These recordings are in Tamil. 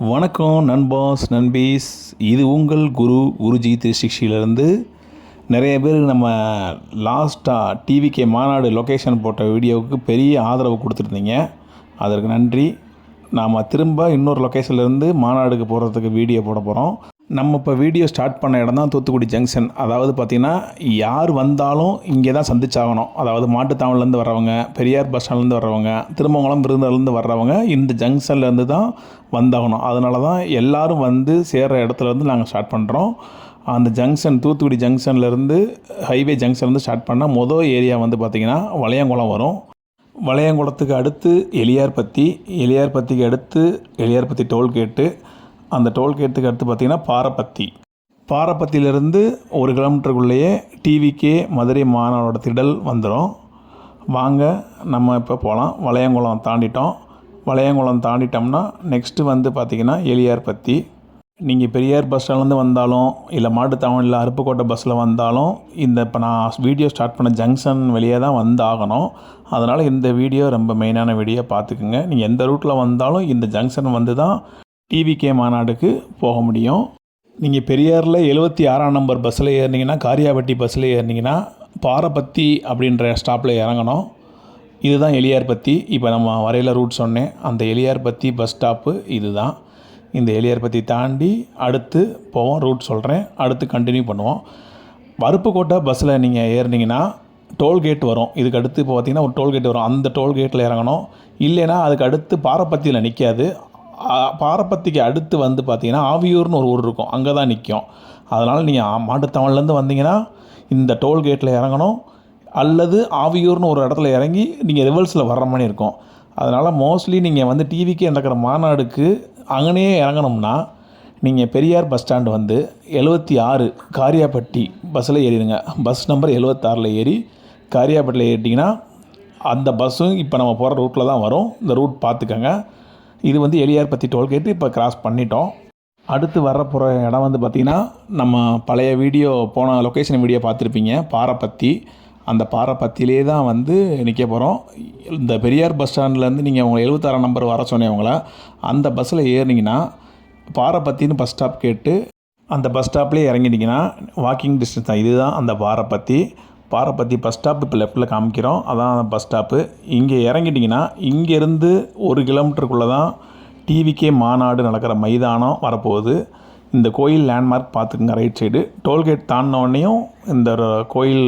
வணக்கம் நண்பாஸ் நண்பீஸ். இது உங்கள் குரு குருஜி த்ரீ நிறைய பேர் நம்ம லாஸ்ட்டாக டிவிகே மாநாடு லொக்கேஷன் போட்ட வீடியோவுக்கு பெரிய ஆதரவு கொடுத்துருந்தீங்க. அதற்கு நன்றி. நாம் திரும்ப இன்னொரு லொக்கேஷன்லேருந்து மாநாடுக்கு போகிறதுக்கு வீடியோ போட போகிறோம் நம்ம இப்போ வீடியோ ஸ்டார்ட் பண்ண இடம் தான் தூத்துக்குடி ஜங்ஷன் அதாவது பார்த்திங்கன்னா யார் வந்தாலும் இங்கே தான் சந்திச்சாகணும். அதாவது மாட்டுத்தாவணிலேருந்து வர்றவங்க பெரியார் பஸ் ஸ்டாண்ட்லேருந்து வர்றவங்க திருமங்கலம் விருந்திலேருந்து வர்றவங்க இந்த ஜங்ஷன்லேருந்து தான் வந்தாகணும். அதனால தான் எல்லாரும் வந்து சேர்கிற இடத்துலேருந்து நாங்கள் ஸ்டார்ட் பண்ணுறோம் அந்த ஜங்ஷன் தூத்துக்குடி ஜங்ஷன்லேருந்து ஹைவே ஜங்ஷன்லேருந்து ஸ்டார்ட் பண்ணால் மொதல் ஏரியா வந்து பார்த்திங்கன்னா வளையங்குளம் வரும். வளையங்குளத்துக்கு அடுத்து எலியார்பத்தி எலியார்பத்திக்கு அடுத்து எலியார்பத்தி டோல்கேட்டு அந்த டோல்கேட்டுக்கு அடுத்து பார்த்திங்கன்னா பாரப்பத்தி பாரப்பத்தியிலேருந்து ஒரு கிலோமீட்டருக்குள்ளேயே டிவிக்கே மதுரை மாநாடோட திடல் வந்துடும் வாங்க நம்ம இப்போ போகலாம் வளையங்குளம் தாண்டிட்டோம். வளையங்குளம் தாண்டிட்டோம்னா நெக்ஸ்ட்டு வந்து பார்த்திங்கன்னா எளியார் பற்றி நீங்கள் பெரியார் பஸ் ஸ்டாண்ட்லேருந்து வந்தாலும் இல்லை மாட்டுத்தாவணி இல்லை அருப்புக்கோட்டை பஸ்ஸில் வந்தாலும் இந்த இப்போ நான் வீடியோ ஸ்டார்ட் பண்ண ஜங்ஷன் வெளியே தான் வந்து ஆகணும். அதனால் இந்த வீடியோ ரொம்ப மெயினான வீடியோ பார்த்துக்குங்க. நீங்கள் எந்த ரூட்டில் வந்தாலும் இந்த ஜங்ஷன் வந்து தான் டிவிகே மாநாடுக்கு போக முடியும். நீங்கள் பெரியாரில் எழுபத்தி ஆறாம் நம்பர் பஸ்ஸில் ஏறினீங்கன்னா காரியாபட்டி பஸ்ஸில் ஏறினீங்கன்னா பாரபத்தி அப்படின்ற ஸ்டாப்பில் இறங்கணும். இதுதான் எலியார்பத்தி. இப்போ நம்ம வரையில் ரூட் சொன்னேன். அந்த எளியார்பத்தி பஸ் ஸ்டாப்பு இதுதான். இந்த எலியார்பத்தி தாண்டி அடுத்து போவோம் ரூட் சொல்கிறேன் அடுத்து கண்டினியூ பண்ணுவோம். வறுப்புக்கோட்டை பஸ்ஸில் நீங்கள் ஏறினீங்கன்னா டோல்கேட் வரும். இதுக்கு அடுத்து இப்போ பார்த்தீங்கன்னா ஒரு டோல்கேட் வரும். அந்த டோல்கேட்டில் இறங்கணும். இல்லைன்னா அதுக்கு அடுத்து பாரப்பத்தியில் நிற்காது பாரப்பத்திக்கு அடுத்து வந்து பார்த்தீங்கன்னா ஆவியூர்னு ஒரு ஊர் இருக்கும். அங்கே தான் நிற்கும். அதனால் நீங்கள் மாட்டுத்தவன்லேருந்து வந்தீங்கன்னா இந்த டோல்கேட்டில் இறங்கணும். அல்லது ஆவியூர்னு ஒரு இடத்துல இறங்கி நீங்கள் ரிவர்ஸில் வர்ற மாதிரி இருக்கும். அதனால் மோஸ்ட்லி நீங்கள் வந்து டிவிக்கே நடக்கிற மாநாடுக்கு அங்கனையே இறங்கணும்னா நீங்கள் பெரியார் பஸ் ஸ்டாண்டு வந்து எழுபத்தி ஆறு காரியாப்பட்டி பஸ்ஸில் ஏறிடுங்க. பஸ் நம்பர் எழுபத்தாறில் ஏறி காரியாப்பட்டியில் ஏறிட்டிங்கன்னா அந்த பஸ்ஸும் இப்போ நம்ம போகிற ரூட்டில் தான் வரும். இந்த ரூட் பார்த்துக்கங்க. இது வந்து எளியார் பற்றி டோல்கேட்டு இப்போ கிராஸ் பண்ணிட்டோம். அடுத்து வர போகிற இடம் வந்து பார்த்திங்கன்னா நம்ம பழைய வீடியோ போன லொக்கேஷன் வீடியோ பார்த்துருப்பீங்க பாரப்பத்தி அந்த பாரப்பத்திலே தான் வந்து நிற்க போகிறோம் இந்த பெரியார் பஸ் ஸ்டாண்ட்லேருந்து நீங்கள் உங்களை எழுபத்தாறாம் நம்பர் வர சொன்னேன் அந்த பஸ்ஸில் ஏறினீங்கன்னா பாரப்பத்தின்னு பஸ் ஸ்டாப் கேட்டு அந்த பஸ் ஸ்டாப்லேயே இறங்கிட்டிங்கன்னா வாக்கிங் டிஸ்டன்ஸ் தான். இதுதான் அந்த பாரப்பத்தி பாரப்பத்தி பஸ் ஸ்டாப் இப்போ லெஃப்ட்டில் காமிக்கிறோம். அதான் அந்த பஸ் ஸ்டாப்பு இங்கே இறங்கிட்டிங்கன்னா இங்கேருந்து ஒரு கிலோமீட்டருக்குள்ளே தான் டிவிகே மாநாடு நடக்கிற மைதானம் வரப்போகுது. இந்த கோயில் லேண்ட்மார்க் பார்த்துக்குங்க ரைட் சைடு டோல்கேட் தாண்டினோடனையும் இந்த கோயில்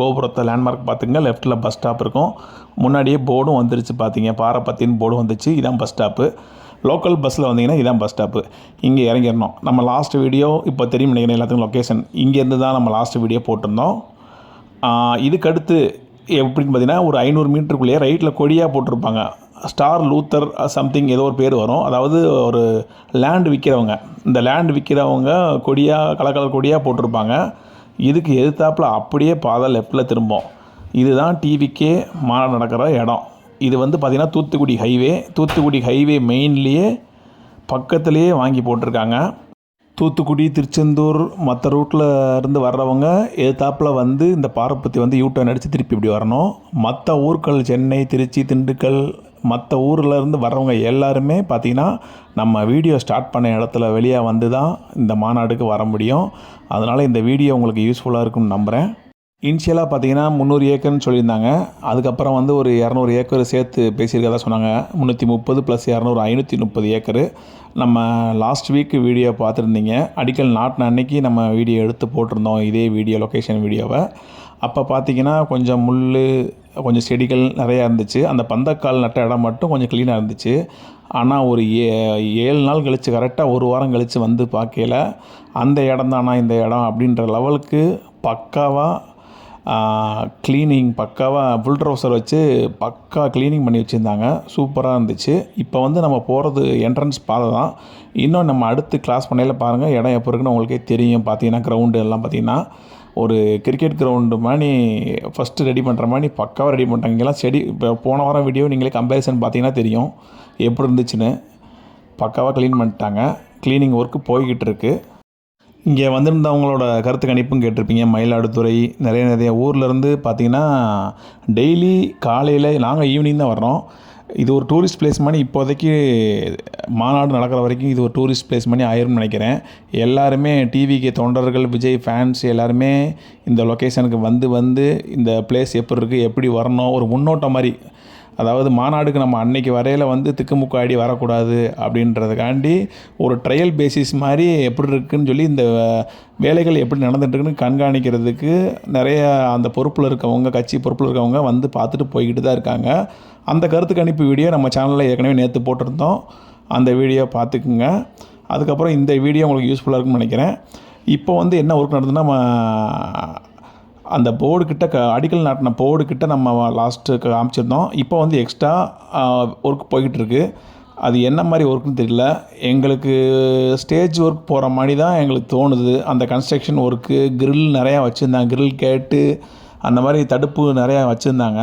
கோபுரத்தை லேண்ட்மார்க் பார்த்துங்க லெஃப்ட்டில் பஸ் ஸ்டாப் இருக்கும். முன்னாடியே போர்டும் வந்துருச்சு பார்த்தீங்க பாரப்பத்தின்னு போர்டும் வந்துச்சு. இதான் பஸ் ஸ்டாப்பு லோக்கல் பஸ்ஸில் வந்தீங்கன்னா இதான் பஸ் ஸ்டாப்பு இங்கே இறங்கிடணும். நம்ம லாஸ்ட் வீடியோ இப்போ தெரியும் நினைக்கிறேன் எல்லாத்துக்கும் லொக்கேஷன் இங்கேருந்து தான் நம்ம லாஸ்ட் வீடியோ போட்டிருந்தோம். இதுக்கடுத்து எப்படின்னு பார்த்தீங்கன்னா ஒரு ஐநூறு மீட்டருக்குள்ளேயே ரைட்டில் கொடியாக போட்டிருப்பாங்க. ஸ்டார் லூத்தர் சம்திங் ஏதோ ஒரு பேர் வரும். அதாவது ஒரு லேண்ட் விற்கிறவங்க இந்த லேண்ட் விற்கிறவங்க கொடியாக கலர் கொடியாக போட்டிருப்பாங்க. இதுக்கு எதிர்த்தாப்பில் அப்படியே பாதை லெஃப்ட்டில் திரும்பும். இதுதான் டிவிக்கே மாநாடு நடக்கிற இடம். இது வந்து பார்த்திங்கன்னா தூத்துக்குடி ஹைவே தூத்துக்குடி ஹைவே மெயின்லேயே பக்கத்துலேயே வாங்கி போட்டிருக்காங்க. தூத்துக்குடி திருச்செந்தூர் மற்ற ரூட்டில் இருந்து வர்றவங்க எதிர்த்தாப்பில் வந்து இந்த பாரப்பத்தி வந்து யூ அடித்து திருப்பி இப்படி வரணும். மற்ற ஊர்கள் சென்னை திருச்சி திண்டுக்கல் மற்ற ஊரில் இருந்து வர்றவங்க எல்லாருமே பார்த்திங்கன்னா நம்ம வீடியோ ஸ்டார்ட் பண்ண இடத்துல வெளியே வந்து தான் இந்த மாநாடுக்கு வர முடியும். அதனால் இந்த வீடியோ உங்களுக்கு யூஸ்ஃபுல்லாக இருக்கும்னு நம்புகிறேன் இனிஷியலாக பார்த்தீங்கன்னா முந்நூறு ஏக்கர்னு சொல்லியிருந்தாங்க. அதுக்கப்புறம் வந்து ஒரு இரநூறு ஏக்கர் சேர்த்து பேசியிருக்கதா சொன்னாங்க. முந்நூற்றி முப்பது ப்ளஸ் இரநூறு ஐநூற்றி முப்பது ஏக்கர். நம்ம லாஸ்ட் வீக் வீடியோ பார்த்துருந்தீங்க. அடிக்கல் நாட்டின அன்னைக்கு நம்ம வீடியோ எடுத்து போட்டிருந்தோம் இதே வீடியோ லொக்கேஷன் வீடியோவை அப்போ பார்த்தீங்கன்னா கொஞ்சம் முள் கொஞ்சம் செடிகள் நிறையா இருந்துச்சு. அந்த பந்தக்கால் நட்ட இடம் மட்டும் கொஞ்சம் க்ளீனாக இருந்துச்சு. ஆனால் ஒரு ஏ ஏழு நாள் கழித்து கரெக்டாக ஒரு வாரம் கழித்து வந்து பார்க்கையில அந்த இடம் தானா இந்த இடம் அப்படின்ற லெவலுக்கு பக்காவாக க்ளீனிங் பக்காவாக புல்ட்ரோசர் வச்சு பக்கா க்ளீனிங் பண்ணி வச்சுருந்தாங்க. சூப்பராக இருந்துச்சு. இப்போ வந்து நம்ம போகிறது என்ட்ரன்ஸ் பாதை தான். இன்னும் நம்ம அடுத்து கிளாஸ் பண்ணையில் பாருங்கள் இடம் எப்போ இருக்குன்னு உங்களுக்கே தெரியும். பார்த்தீங்கன்னா கிரவுண்டு எல்லாம் பார்த்தீங்கன்னா ஒரு கிரிக்கெட் கிரவுண்டு மாதிரி ஃபஸ்ட்டு ரெடி பண்ணுற மாதிரி பக்காவாக ரெடி பண்ணிட்டாங்க. இங்கெல்லாம் செடி இப்போ போன வாரம் வீடியோ நீங்களே கம்பேரிசன் பார்த்தீங்கன்னா தெரியும். எப்படி இருந்துச்சுன்னு. பக்காவாக க்ளீன் பண்ணிட்டாங்க. க்ளீனிங் ஒர்க்கு போய்கிட்டு இருக்குது இங்கே வந்திருந்தவங்களோட கருத்து கணிப்பும் கேட்டிருப்பீங்க. மயிலாடுதுறை நிறைய நிறைய ஊர்லேருந்து பார்த்தீங்கன்னா டெய்லி காலையில் நாங்கள் ஈவினிங் தான் வர்றோம். இது ஒரு டூரிஸ்ட் பிளேஸ் மாதிரி இப்போதைக்கு மாநாடு நடக்கிற வரைக்கும் இது ஒரு டூரிஸ்ட் பிளேஸ் மாதிரி ஆயிரும்னு நினைக்கிறேன். எல்லாருமே டிவிக்கு தொண்டர்கள் விஜய் ஃபேன்ஸ் எல்லாருமே இந்த லொக்கேஷனுக்கு வந்து வந்து இந்த பிளேஸ் எப்படி இருக்குது எப்படி வரணும் ஒரு முன்னோட்டம் மாதிரி அதாவது மாநாடுக்கு நம்ம அன்னைக்கு வரையில் வந்து திக்குமுக்கு ஆடி வரக்கூடாது அப்படின்றதுக்காண்டி ஒரு ட்ரையல் பேசிஸ் மாதிரி எப்படி இருக்குன்னு சொல்லி இந்த வேலைகள் எப்படி நடந்துட்டுருக்குன்னு கண்காணிக்கிறதுக்கு நிறைய அந்த பொறுப்பில் இருக்கவங்க கட்சி பொறுப்பில் இருக்கவங்க வந்து பார்த்துட்டு போய்கிட்டு தான் இருக்காங்க. அந்த கருத்து கணிப்பு வீடியோ நம்ம சேனலில் ஏற்கனவே நேற்று போட்டிருந்தோம். அந்த வீடியோ பார்த்துக்குங்க. அதுக்கப்புறம் இந்த வீடியோ உங்களுக்கு யூஸ்ஃபுல்லாக இருக்கும்னு நினைக்கிறேன். இப்போ வந்து என்ன ஒர்க் நடந்ததுன்னா நம்ம அந்த போர்டு கிட்ட க அடிக்கல் நாட்டின போர்டு கிட்ட நம்ம லாஸ்ட்டு காமிச்சிருந்தோம். இப்போ வந்து எக்ஸ்ட்ரா ஒர்க் போய்கிட்டுருக்கு. அது என்ன மாதிரி ஒர்க்குன்னு தெரியல. எங்களுக்கு ஸ்டேஜ் ஒர்க் போகிற மாதிரி தான் எங்களுக்கு தோணுது. அந்த கன்ஸ்ட்ரக்ஷன் ஒர்க்கு கிரில் நிறையா வச்சுருந்தாங்க. கிரில் கேட்டு அந்த மாதிரி தடுப்பு நிறையா வச்சுருந்தாங்க.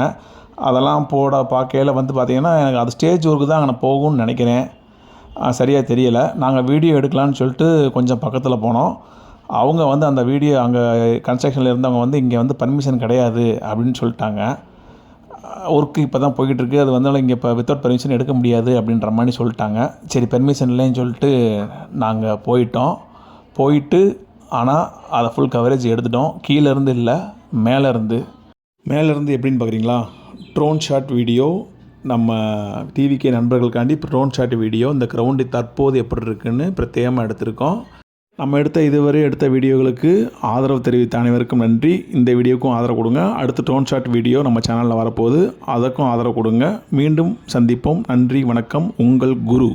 அதெல்லாம் போட பார்க்கையில் வந்து பார்த்திங்கன்னா எனக்கு அது ஸ்டேஜ் ஒர்க்கு தான் அங்கே போகும்னு நினைக்கிறேன். சரியாக தெரியலை. நாங்கள் வீடியோ எடுக்கலான்னு சொல்லிட்டு கொஞ்சம் பக்கத்தில் போனோம். அவங்க வந்து அந்த வீடியோ அங்கே கன்ஸ்ட்ரக்ஷனில் இருந்தவங்க வந்து இங்கே வந்து பர்மிஷன் கிடையாது அப்படின்னு சொல்லிட்டாங்க. ஒர்க்கு இப்போ தான் போய்கிட்டு அது வந்தாலும் இங்கே இப்போ வித்தவுட் பர்மிஷன் எடுக்க முடியாது அப்படின்ற மாதிரி சொல்லிட்டாங்க. சரி பெர்மிஷன் இல்லைன்னு சொல்லிட்டு நாங்கள் போயிட்டோம். போயிட்டு ஆனால் அதை ஃபுல் கவரேஜ் எடுத்துட்டோம். கீழேருந்து இல்லை மேலேருந்து மேலேருந்து எப்படின்னு பார்க்குறீங்களா ட்ரோன் ஷாட் வீடியோ நம்ம டிவிக்கே நண்பர்களுக்காண்டி ட்ரோன் ஷாட் வீடியோ இந்த கிரவுண்டு தற்போது எப்படி இருக்குன்னு பிரத்யேகமாக எடுத்திருக்கோம். நம்ம எடுத்த இதுவரை எடுத்த வீடியோகளுக்கு ஆதரவு தெரிவித்த அனைவருக்கும் நன்றி. இந்த வீடியோக்கும் ஆதரவு கொடுங்க. அடுத்த டோன் ஷாட் வீடியோ நம்ம சேனலில் வரப்போகுது. அதற்கும் ஆதரவு கொடுங்க. மீண்டும் சந்திப்போம். நன்றி வணக்கம். உங்கள் குரு.